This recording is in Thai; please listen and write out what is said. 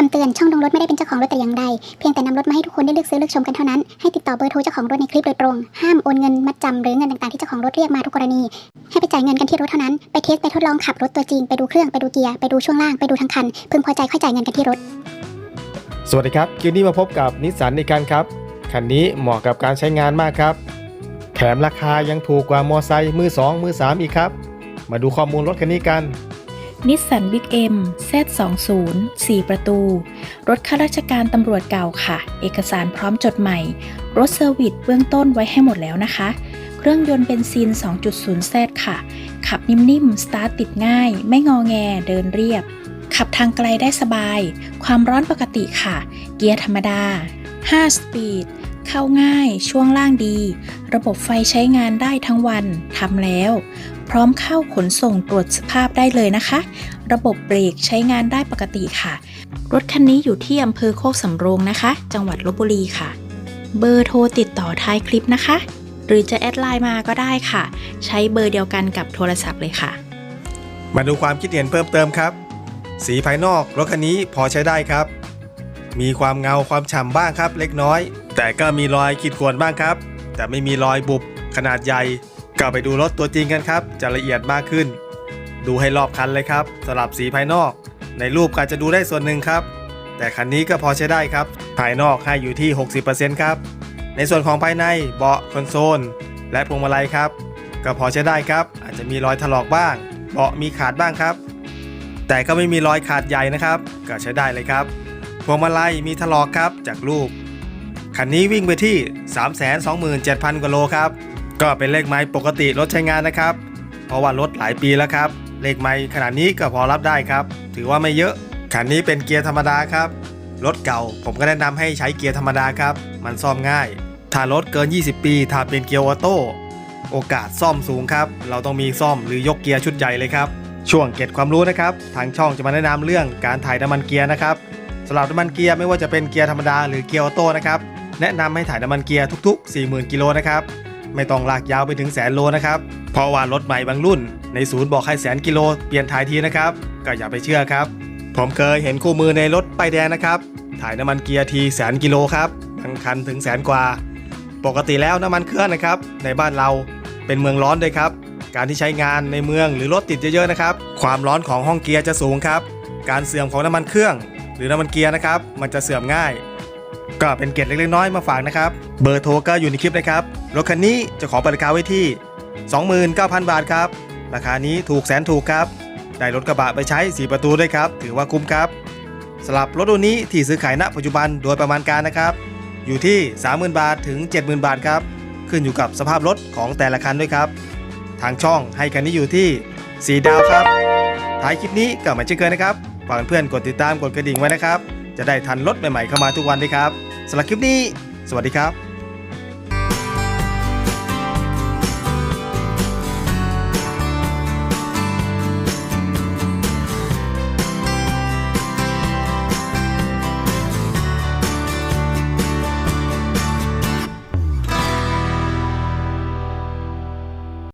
คำเตือนช่องลงรถไม่ได้เป็นเจ้าของรถแต่อย่างใด เพียงแต่นำรถมาให้ทุกคนได้เลือกซื้อเลือกชมกันเท่านั้น ให้ติดต่อเบอร์โทรเจ้าของรถในคลิปโดยตรง ห้ามโอนเงินมัดจำหรือเงินต่างๆที่เจ้าของรถเรียกมาทุกกรณี ให้ไปจ่ายเงินกันที่รถเท่านั้น ไปเทสไปทดลองขับรถตัวจริง ไปดูเครื่องไปดูเกียร์ไปดูช่วงล่างไปดูทั้งคัน พึงพอใจค่อยจ่ายเงินกันที่รถ สวัสดีครับคลิปนี้มาพบกับนิสสันในการครับ คันนี้เหมาะกับการใช้งานมากครับ แถมราคายังถูกกว่ามอไซค์มือ 2 มือ 3 อีกครับ มาดูข้อมูลรถคันนี้กัน นิสสันบิ๊กเอ็ม Z20 4ประตู รถข้าราชการตำรวจเก่าค่ะ เอกสารพร้อมจดใหม่ รถเซอร์วิสเบื้องต้นไว้ให้หมดแล้วนะคะ เครื่องยนต์เบนซิน 2.0 Z ค่ะ ขับนิ่มๆ สตาร์ทติดง่าย ไม่งอแง เดินเรียบ ขับทางไกลได้สบาย ความร้อนปกติค่ะ เกียร์ธรรมดา 5 สปีด เข้าง่าย ช่วงล่างดี ระบบไฟใช้งานได้ทั้งวันทำแล้ว พร้อมเข้าขนส่งตรวจสภาพได้เลยนะคะ ระบบเบรกใช้งานได้ปกติค่ะ รถคันนี้อยู่ที่อำเภอโคกสำโรงนะคะ จังหวัดลบบุรีค่ะ เบอร์โทรติดต่อท้ายคลิปนะคะ หรือจะแอดไลน์มาก็ได้ค่ะ ใช้เบอร์เดียวกันกับโทรศัพท์เลยค่ะ มาดูความคิดเห็นเพิ่มเติมครับ สีภายนอกรถคันนี้พอใช้ได้ครับ มีความเงาความฉ่ำบ้างครับเล็กน้อย แต่ก็มีรอยขีดข่วนบ้างครับ แต่ไม่มีรอยบุบขนาดใหญ่ก็ไปดูรถตัวจริงกันครับ จะละเอียดมากขึ้น ดูให้รอบคันเลยครับสำหรับสีภายนอก ในรูปก็จะดูได้ส่วนหนึ่งครับ แต่คันนี้ก็พอใช้ได้ครับ ภายนอกให้อยู่ที่ 60%ครับ ในส่วนของภายในเบาะคอนโซล และพวงมาลัยครับ ก็พอใช้ได้ครับ อาจจะมีรอยถลอกบ้าง เบาะมีขาดบ้างครับ แต่ก็ไม่มีรอยขาดใหญ่นะครับ ก็ใช้ได้เลยครับ วงมาลัยมีถลอกครับจากรูปคันนี้วิ่งไปที่ 327,000 กว่าโลครับ ก็เป็นเลขไม้ปกติรถใช้งานนะครับ เพราะว่ารถหลายปีแล้วครับ เลขไม้ขนาดนี้ก็พอรับได้ครับ ถือว่าไม่เยอะ คันนี้เป็นเกียร์ธรรมดาครับ รถเก่าผมก็แนะนำให้ใช้เกียร์ธรรมดาครับ มันซ่อมง่าย ถ้ารถเกิน 20 ปี ถ้าเป็นเกียร์ออโต้โอกาสซ่อมสูงครับ เราต้องมีซ่อมหรือยกเกียร์ชุดใหญ่เลยครับ ช่วงเก็บความรู้นะครับ ทางช่องจะมาแนะนำเรื่องการถ่ายน้ำมันเกียร์นะครับ สำหรับน้ำมันเกียร์ไม่ว่าจะเป็นเกียร์ธรรมดาหรือเกียร์ออโต้นะครับแนะนำให้ถ่ายน้ำมันเกียร์ทุก ๆ 40,000กิโลนะครับไม่ต้องลากยาวไปถึงแสนโลนะครับเพราะว่ารถใหม่บางรุ่น ในศูนย์บอกให้แสนกิโลเปลี่ยนถ่ายทีนะครับก็อย่าไปเชื่อครับ ผมเคยเห็นคู่มือในรถป้ายแดงนะครับถ่ายน้ำมันเกียร์ทีแสนกิโลครับบางคันถึงแสนกว่า ปกติแล้วน้ำมันเครื่องนะครับ ในบ้านเราเป็นเมืองร้อนด้วยครับการที่ใช้งานในเมืองหรือรถติดเยอะๆนะครับ ความร้อนของห้องเกียร์จะสูงครับ การเสื่อมของน้ำมันเครื่อง หรือน้ำมันเกียร์นะครับ มันจะเสื่อมง่าย ก็เป็นเกร็ดเล็กๆน้อยมาฝากนะครับ เบอร์โทรก็อยู่ในคลิปนะครับ รถคันนี้จะขอเปิดราคาไว้ที่ 29,000 บาทครับ ราคานี้ถูกแสนถูกครับ ได้รถกระบะไปใช้ 4 ประตูด้วยครับ ถือว่าคุ้มครับสำหรับรถรุ่นนี้ที่ซื้อขายณปัจจุบันโดยประมาณการนะครับ อยู่ที่ 30,000 บาทถึง 70,000 บาทครับ ขึ้นอยู่กับสภาพรถของแต่ละคันด้วยครับ ทางช่องให้คันนี้อยู่ที่ 4 ดาวครับ ท้ายคลิปนี้ก็เหมือนเช่นเคยนะครับ ฝากเพื่อนกดติดตามกดกระดิ่งไว้นะครับ จะได้ทันรถใหม่ๆเข้ามาทุกวันด้วยครับสำหรับคลิปนี้ สวัสดีครับ